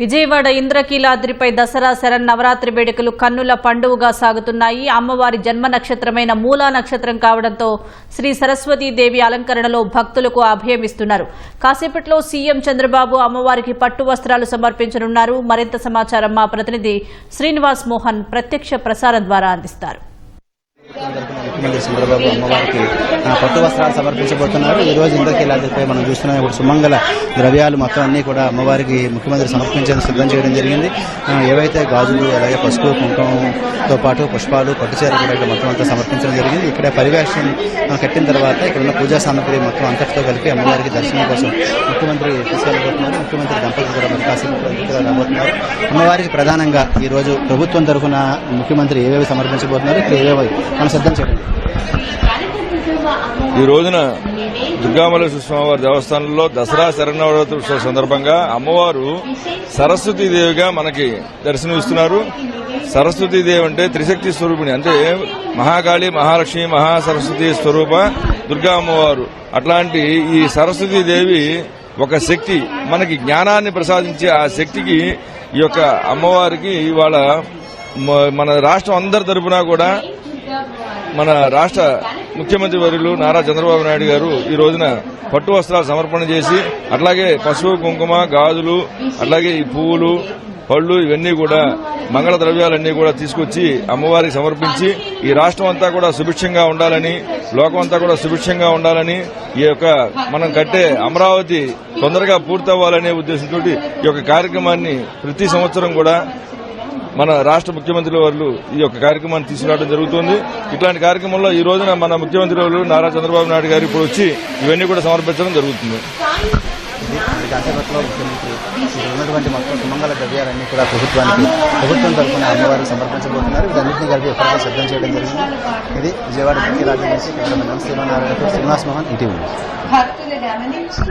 విజయవాడ ఇంద్రకీలాద్రిపై దసరా శరణ్ నవరాత్రి వేడుకలు కన్నుల పండువుగా సాగుతున్నాయి. అమ్మవారి జన్మ నక్షత్రమైన మూలా నక్షత్రం కావడంతో శ్రీ సరస్వతీదేవి అలంకరణలో భక్తులకు అభయమిస్తున్నారు. కాసేపట్లో సీఎం చంద్రబాబు అమ్మవారికి పట్టు వస్త్రాలు సమర్పించనున్నారు. మరింత సమాచారం మా ప్రతినిధి శ్రీనివాస్ మోహన్ ప్రత్యక్ష ప్రసారం ద్వారా అందిస్తారు. ముఖ్యమంత్రి చంద్రబాబు అమ్మవారికి కొత్త వస్త్రాలు సమర్పించబోతున్నారు. ఈ రోజు ఇంద్రకీలాద్రిపై మనం చూస్తున్నాం. ఇప్పుడు సుమంగళ ద్రవ్యాలు మొత్తం అన్ని కూడా అమ్మవారికి ముఖ్యమంత్రి సమర్పించేందుకు సిద్ధం చేయడం జరిగింది. ఏవైతే గాజులు అలాగే పసుపు కుంకుమతో పాటు పుష్పాలు పట్టుచీర కూడా ఇక్కడ మొత్తం అంతా సమర్పించడం జరిగింది. ఇక్కడ పరివేషం కట్టిన తర్వాత ఇక్కడ ఉన్న పూజా సామగ్రి మొత్తం అంతటితో కలిపి అమ్మవారికి దర్శనం కోసం ముఖ్యమంత్రి తీసుకెళ్ళబోతున్నారు. ముఖ్యమంత్రి దంపతులు కూడా మరి కాసేపు రాబోతున్నారు. అమ్మవారికి ప్రధానంగా ఈరోజు ప్రభుత్వం తరఫున ముఖ్యమంత్రి ఏవేవి సమర్పించబోతున్నారు? ఇక్కడ ఏవేవి మనం సిద్ధం చేయండి? ఈ రోజున దుర్గామల్లేశ్వర స్వామివారి దేవస్థానంలో దసరా శరణవరాత్రి ఉత్సవ సందర్భంగా అమ్మవారు సరస్వతీదేవిగా మనకి దర్శనమిస్తున్నారు. సరస్వతీదేవి అంటే త్రిశక్తి స్వరూపిణి అంటే మహాకాళి మహాలక్ష్మి మహాసరస్వతి స్వరూప దుర్గా అమ్మవారు. అట్లాంటి ఈ సరస్వతీదేవి ఒక శక్తి మనకి జ్ఞానాన్ని ప్రసాదించే ఆ శక్తికి ఈ యొక్క అమ్మవారికి ఇవాళ మన రాష్ట్రం అందరి తరపున కూడా మన రాష్ట్ర ముఖ్యమంత్రి వర్యులు నారా చంద్రబాబు నాయుడు గారు ఈ రోజున పట్టు వస్త్రాలు సమర్పణ చేసి అట్లాగే పసుపు కుంకుమ గాజులు అట్లాగే ఈ పువ్వులు పళ్ళు ఇవన్నీ కూడా మంగళ ద్రవ్యాలన్నీ కూడా తీసుకొచ్చి అమ్మవారికి సమర్పించి ఈ రాష్ట్రం అంతా కూడా సుభిక్షంగా ఉండాలని లోకం అంతా కూడా సుభిక్షంగా ఉండాలని ఈ యొక్క మనం కట్టే అమరావతి తొందరగా పూర్తవ్వాలనే ఉద్దేశంతో ఈ యొక్క కార్యక్రమాన్ని ప్రతి సంవత్సరం కూడా మన రాష్ట్ర ముఖ్యమంత్రి వారు ఈ యొక్క కార్యక్రమాన్ని తీసుకురావడం జరుగుతుంది. ఇట్లాంటి కార్యక్రమంలో ఈ రోజున మన ముఖ్యమంత్రి వారు నారా చంద్రబాబు నాయుడు గారు ఇప్పుడు వచ్చి ఇవన్నీ కూడా సమర్పించడం జరుగుతుంది. ఉన్నటువంటి మొత్తం సుమంగళ ద్రవ్యాలన్నీ కూడా ప్రభుత్వానికి ప్రభుత్వం తరఫున అమ్మవారికి సమర్పించబోతున్నారు. వీటన్నింటినీ కలిపి ఎప్పటికీ సిద్ధం చేయడం జరిగింది. ఇది విజయవాడ నుంచి శ్రీనివాస్ మోహన్ ఇటీవీ భక్తులు గమనించి